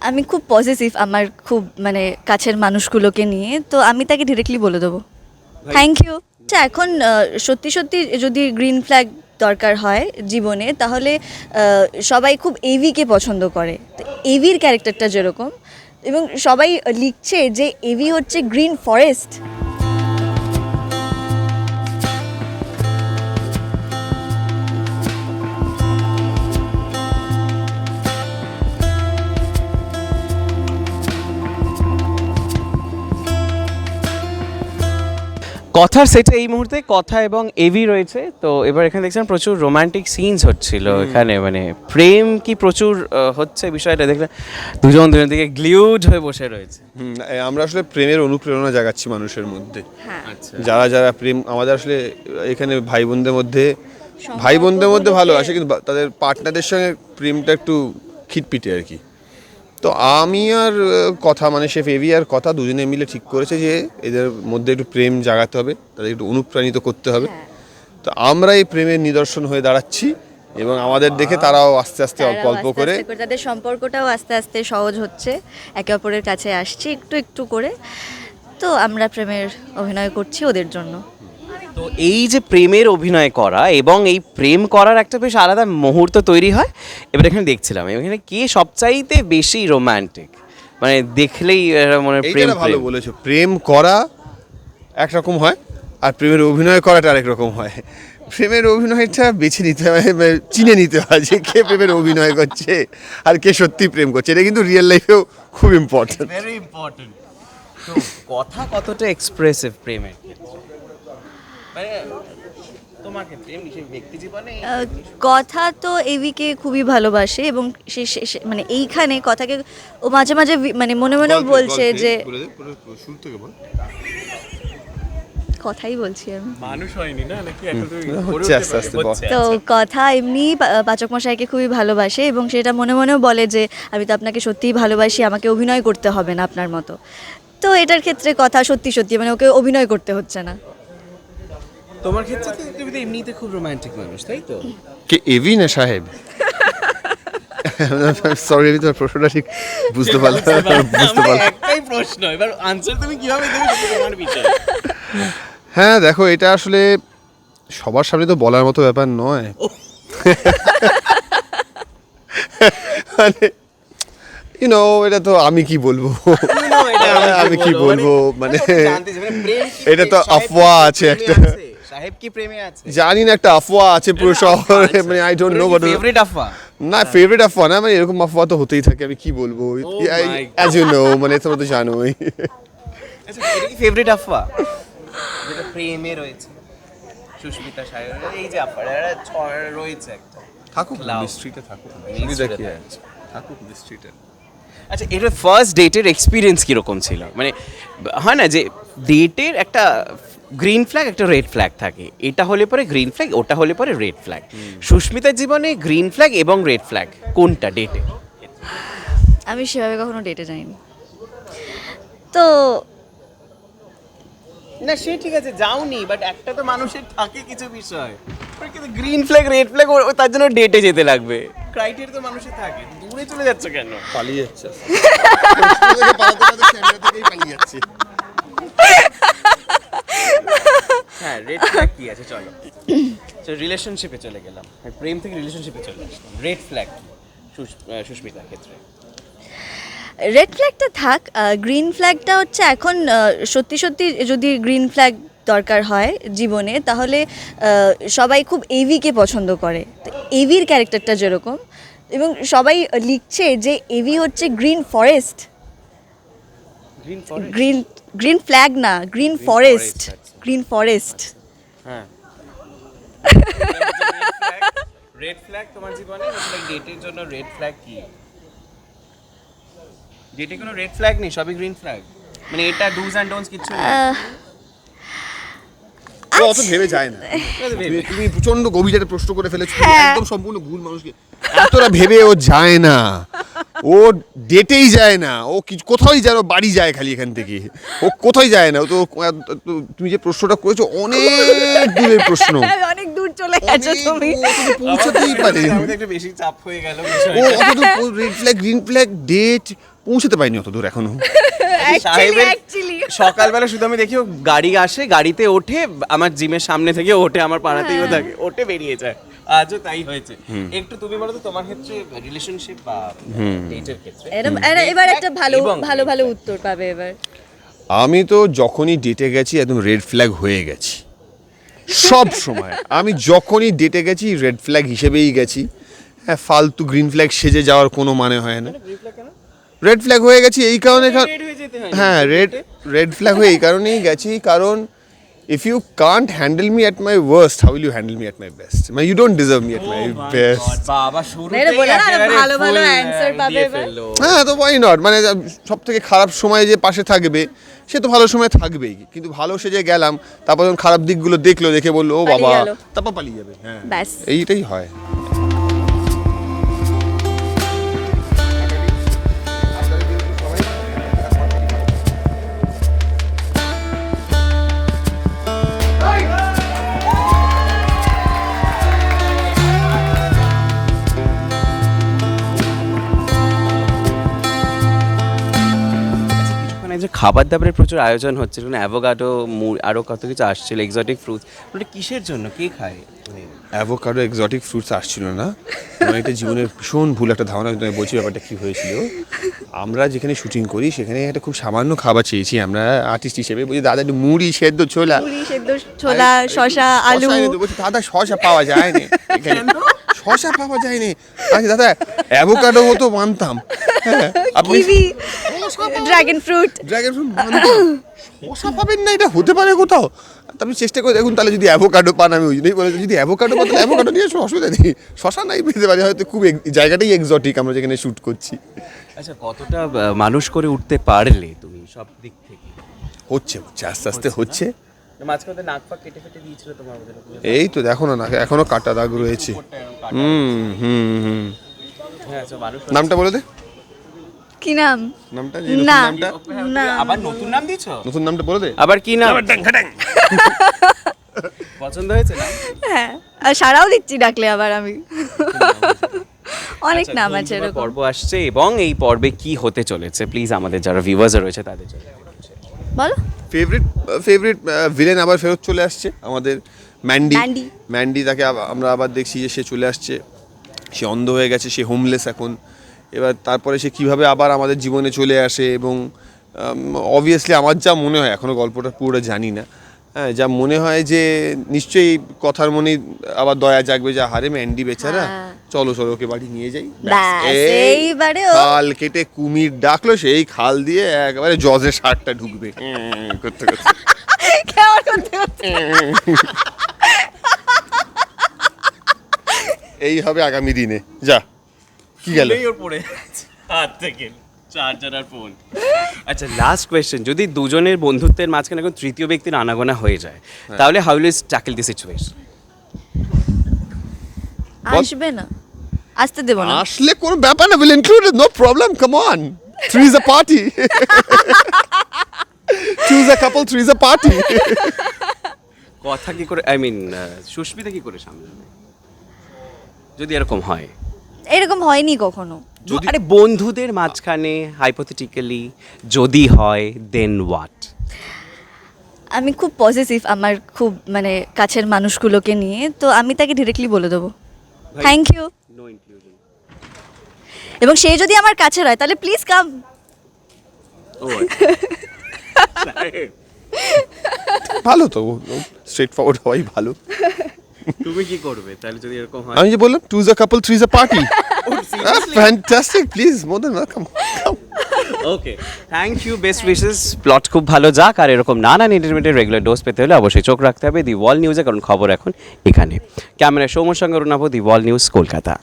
আমি খুব পজিটিভ আমার খুব মানে কাছের মানুষগুলোকে নিয়ে তো আমি তাকে ডিরেক্টলি বলে দেবো। থ্যাংক ইউ আচ্ছা এখন সত্যি সত্যি যদি গ্রিন ফ্ল্যাগ দরকার হয় জীবনে তাহলে সবাই খুব এভিকে পছন্দ করে। তো এভির ক্যারেক্টারটা যেরকম এবং সবাই লিখছে যে এভি হচ্ছে গ্রিন ফরেস্ট কথার সেটে এই মুহূর্তে কথা এবং এভি রয়েছে। তো এবার এখানে দেখছেন প্রচুর রোমান্টিক সিনস হচ্ছিল এখানে। মানে প্রেম কি প্রচুর হচ্ছে বিষয়টা দেখলে দুজন দুজন দিকে গ্লিউড হয়ে বসে রয়েছে। হুম, আমরা আসলে প্রেমের অনুপ্রেরণা জাগাচ্ছি মানুষের মধ্যে। হ্যাঁ। আচ্ছা। যারা যারা প্রেম আমাদের আসলে এখানে ভাই বোনদের মধ্যে ভাই বোনদের মধ্যে ভালো আসে কিন্তু তাদের পার্টনারদের সঙ্গে প্রেমটা একটু খিটপিটে আর কি। তো আমি আর কথা মানে শেফ এভি আর কথা দুজনে মিলে ঠিক করেছে যে এদের মধ্যে একটু প্রেম জাগাতে হবে তাদের একটু অনুপ্রাণিত করতে হবে। হ্যাঁ। তো আমরা এই প্রেমের নিদর্শন হয়ে দাঁড়াচ্ছি এবং আমাদের দেখে তারাও আস্তে আস্তে অল্প অল্প করে তাদের সম্পর্কটাও আস্তে আস্তে সহজ হচ্ছে। একে অপরের কাছে আসছি একটু একটু করে। তো আমরা প্রেমের অভিনয় করছি ওদের জন্য। তো এই যে প্রেমের অভিনয় করা এবং এই প্রেম করার একটা বেশ আলাদা মুহূর্ত তৈরি হয় এবার এখানে দেখছিলাম এখানে কে সবচাইতে বেশি রোম্যান্টিক মানে দেখলেই মনে প্রেম ভালো বলেছ প্রেম করা একরকম হয় আর প্রেমের অভিনয় করাটা আরেক রকম হয়। প্রেমের অভিনয়টা বেছে নিতে হয় মানে চিনে নিতে হয় যে কে প্রেমের অভিনয় করছে আর কে সত্যি প্রেম করছে। এটা কিন্তু রিয়েল লাইফেও খুব ইম্পর্টেন্ট ভেরি ইম্পর্টেন্ট তো কথা কতটা এক্সপ্রেসিভ প্রেমের কথা তো এভিকে খুবই ভালোবাসে এবং সে মানে এইখানে কথাকে ও মাঝে মাঝে মানে মনে মনেও বলছে যে কথাই বলছি আমি। মানুষ হয়নি না? নাকি। তো কথা এমনি পা- পাচক মশাইকে খুবই ভালোবাসে এবং সেটা মনে মনেও বলে যে আমি তো আপনাকে সত্যিই ভালোবাসি আমাকে অভিনয় করতে হবে না আপনার মতো। তো এটার ক্ষেত্রে কথা সত্যি সত্যি মানে ওকে অভিনয় করতে হচ্ছে না। তোমার ক্ষেত্রে তো তুমি তো এমনিতে খুব রোমান্টিক মানুষ তাই তো? কে এভি না সাহেব? সরি আমি তোমার প্রশ্নটা ঠিক বুঝতে পারলাম। বুঝতে পারলাম। একটাই প্রশ্ন এবার আনসার তুমি কীভাবে দেবে তোমার বিষয় হ্যাঁ দেখো এটা আসলে সবার সামনে তো বলার মতো ব্যাপার নয়। মানে ইউনো এটা তো আমি কি বলব? আমি কি বলব? মানে এটা তো আফওয়া আছে একটা। সাহেব কি প্রেমে আছে? জানি না একটা আফওয়া আছে পুরো শহরে মানে I don't know but favourite আফা না ফেভারিট আফওয়া না মানে এরকম আফওয়া তো হতেই থাকে আমি কি বলব? অ্যাজ ইউ নো মানে তোমরা তো জানোই। আচ্ছা ফেভারিট আফা যেটা প্রেমে রয়েছে। সুস্মিতা সাহেব এই যে ছড় রয়েছে একটা। থাকুক. মিস্ট্রিটা থাকুক Mystery কি আছে থাকুক। মিস্ট্রিটা আচ্ছা এটা ফার্স্ট ডেটের এক্সপিরিয়েন্স কীরকম ছিল? মানে হয় না যে ডেটের একটা গ্রিন ফ্ল্যাগ একটা রেড ফ্ল্যাগ থাকে। এটা হলে পরে গ্রিন ফ্ল্যাগ ওটা হলে পরে রেড ফ্ল্যাগ। সুস্মিতার জীবনে গ্রিন ফ্ল্যাগ এবং রেড ফ্ল্যাগ কোনটা ডেটে আমি সেভাবে কখনো ডেটে যাইনি। তো না সে ঠিক আছে যাওনি বাট একটা তো মানুষের থাকে কিছু বিষয়। কিন্তু গ্রিন ফ্ল্যাগ রেড ফ্ল্যাগ তার জন্য ডেটে যেতে লাগবে। ক্রাইটেরিয়া তো মানুষের থাকে। দূরে চলে যাচ্ছে কেন? পালিয়ে যাচ্ছে। পালাতে পালাতে ক্যামেরা থেকেই পালিয়ে যাচ্ছে। হ্যাঁ রেড ফ্ল্যাগ কি আছে চলো। রিলেশনশিপে চলে গেলাম। হ্যাঁ, প্রেম থেকে রিলেশনশিপে চলে আসলাম। রেড ফ্ল্যাগ সুস্মিতার ক্ষেত্রে। রেড ফ্ল্যাগটা থাক গ্রিন ফ্ল্যাগটা হচ্ছে এখন সত্যি সত্যি যদি গ্রিন ফ্ল্যাগ দরকার হয় জীবনে তাহলে সবাই খুব এভিকে পছন্দ করে। তো এভির ক্যারেক্টারটা যেরকম এবং সবাই লিখছে যে এভি হচ্ছে green forest green green green flag না গ্রিন ফরেস্ট আচ্ছা। গ্রিন ফরেস্ট হ্যাঁ। রেড ফ্ল্যাগ তোমার জীবনে? ডেটের জন্য রেড ফ্ল্যাগ কি? ডেটে কোনো রেড ফ্ল্যাগ নেই সবই গ্রিন ফ্ল্যাগ মানে এটা ডুজ অ্যান্ড ডোন্টস কিছু নেই। ও অত ভেবে যায় না। তুমি তুমি প্রচণ্ড গভীর একটা প্রশ্ন করে ফেলেছো হ্যাঁ। একদম সম্পূর্ণ ভুল মানুষকে এতটা ভেবে ও যায় না। ও ডেটেই যায় না। ও কিছু কোথাওই যেন বাড়ি যায় খালি এখান থেকে। ও কোথায় যায় না? ও তো তুমি যে প্রশ্নটা করেছ অনেক দূরের প্রশ্ন। অনেক দূর চলে গেছো তুমি। পৌঁছতেই পারে। একটু বেশি চাপ হয়ে গেল ও অত দূর red flag green flag date পৌঁছতে পারিনি অত দূর এখনও। সকালবেলা শুধু আমি দেখি ও গাড়ি আসে গাড়িতে ওঠে আমার জিমের সামনে থেকে ওঠে আমার পাড়াতেই থাকে ওঠে বেরিয়ে যায়। আজও তাই হয়েছে। একটু তুমি বলো তো তোমার ক্ষেত্রে রিলেশনশিপ বা ডেটের ক্ষেত্রে? এবার একটা ভালো ভালো ভালো উত্তর পাবে এবার। আমি তো যখনই ডেটে গেছি একদম রেড ফ্ল্যাগ হয়ে গেছি। সব সময়। আমি যখনই ডেটে গেছি রেড ফ্ল্যাগ হিসেবেই গেছি। হ্যাঁ ফালতু গ্রিন ফ্ল্যাগ সেজে যাওয়ার কোনো মানে হয় না। রেড ফ্ল্যাগ হয়ে গেছি এই কারণে হয়ে হয় হ্যাঁ রেড রেড ফ্ল্যাগ হয়ে এই কারণেই গেছি। কারণ if you can't handle me at my worst how will you handle me at my, my best বাবা শুরু এটা বলে না, আরও ভালো ভালো answer পাবে এবার। হ্যাঁ তো ওয়াই নট মানে সব থেকে খারাপ সময় যে পাশে থাকবে সে তো ভালো সময় থাকবেই। কিন্তু ভালো সে যে গেলাম তারপর যখন খারাপ দিকগুলো দেখল দেখে বলল ও বাবা। তারপর পালিয়ে যাবে। হ্যাঁ ব্যাস। এইটাই হয়। যে খাবার দাবারের প্রচুর আয়োজন হচ্ছে যেখানে অ্যাভোকাডো আরও কত কিছু আসছিল এক্সটিক ফ্রুটস ওটা কিসের জন্য? কে খায়? মানে অ্যাভোকাডো এক্সটিক ফ্রুটস আসছিল না। আমার এটা জীবনের ভীষণ ভুল একটা ধারণা আমি বলছি ব্যাপারটা কী হয়েছিল। আমরা যেখানে শুটিং করি সেখানে একটা খুব সামান্য খাবার চেয়েছি আমরা আর্টিস্ট হিসেবে। বলছি দাদা একটু মুড়ি সেদ্ধ ছোলা। সেদ্ধ ছোলা শশা আলু। বলছি, দাদা শশা পাওয়া যায় না এখানে। শশা পাওয়া যায়নি। আচ্ছা দাদা অ্যাভোকাডো তো মানতাম। হ্যাঁ আপনি ড্রাগন ফ্রুট ড্রাগন ফ্রুট শশা পাবেন না এটা হতে পারে কোথাও। তা আপনি চেষ্টা করে দেখুন তাহলে যদি অ্যাভোকাডো পান আমি ওই জন্যই বলেছি যদি অ্যাভোকাডো পান তাহলে অ্যাভোকাডো নিয়ে আসো অসুবিধা নেই। শশা নাই পেতে পারি হয়তো খুব জায়গাটাই এক্সোটিক আমরা যেখানে শ্যুট করছি। আচ্ছা কতটা মানুষ করে উঠতে পারলে তুমি সব দিক থেকে? হচ্ছে হচ্ছে আস্তে আস্তে হচ্ছে এই তো দেখো না না এখনও কাটা দাগ রয়েছে। হুম হুম হুম। হ্যাঁ আচ্ছা নামটা বলে দে। কি নাম? নামটা নতুন না। নামটা? না। আবার নতুন নাম দিছো নতুন নামটা বলে দে। আবার কি নাম? পছন্দ হয়েছে না হ্যাঁ। আর সারাও দিচ্ছি ডাকলে আবার আমি। অনেক নাম আছে আচ্ছা, এরকম। পর্ব আসছে এবং এই পর্বে কি হতে চলেছে? প্লিজ আমাদের যারা ভিউয়ার্স রয়েছে তাদের জন্য বলো। ফেভারিট ফেভারিট ভিলেন আবার ফেরত চলে আসছে। আমাদের ম্যান্ডি ম্যান্ডি। ম্যান্ডি তাকে আমরা আবার দেখছি যে সে চলে আসছে। সে অন্ধ হয়ে গেছে সে হোমলেস এখন। এবার তারপরে সে কীভাবে আবার আমাদের জীবনে চলে আসে এবং অবভিয়াসলি আমার যা মনে হয় এখনও গল্পটা পুরোটা জানি না। হ্যাঁ যা মনে হয় যে নিশ্চয়ই কথার মনে আবার দয়া জাগবে যে হারে ম্যান্ডি বেচারা। হ্যাঁ। চলো চলো ওকে বাড়ি নিয়ে যাই। এইবারে খাল কেটে কুমির ডাকলো সেই খাল দিয়ে একেবারে জজের শার্টটা ঢুকবে। কেমন করতে করতে? এই হবে আগামী দিনে। যা। কি গেল? ওর পড়ে হাত থেকে চার্জার আর ফোন আচ্ছা লাস্ট কোয়েশ্চেন যদি দুজনের বন্ধুত্বের মাঝখানে এখন তৃতীয় ব্যক্তির আনাগোনা হয়ে যায় তাহলে how will tackle the situation আসবে না। আসতে দেবো না। আসলে কোনো ব্যাপার না will included no problem come on three is a party choose a couple three is a party কথা কি করে আই মিন সুস্মিতা কি করে সামলাবে? যদি এরকম হয়। এরকম হয়নি কখনো। আরে বন্ধুদের মাঝখানে হাইপোথেটিক্যালি যদি হয় দেন হোয়াট আমি খুব পজিটিভ আমার খুব মানে কাছের মানুষগুলোকে নিয়ে তো আমি তাকে ডিরেক্টলি বলে দেবো। থ্যাংক ইউ এবং সে যদি আমার কাছে হয় তাহলে প্লিজ কাম ভালো তো স্ট্রেট ফরওয়ার্ড হওয়াই ভালো। তুমি কি করবে? তাহলে যদি এরকম হয় আমি যে বললাম two is a couple three is a party fantastic please more than welcome okay thank you best wishes plot খুব ভালো যাক আর এরকম নানান এন্টারটেনমেন্টের রেগুলার ডোজ পেতে হলে অবশ্যই চোখ রাখতে হবে। দি ওয়াল নিউজে কারণ খবর এখন এখানে। ক্যামেরায় সৌম্য সঙ্গে Arunava the wall news Kolkata.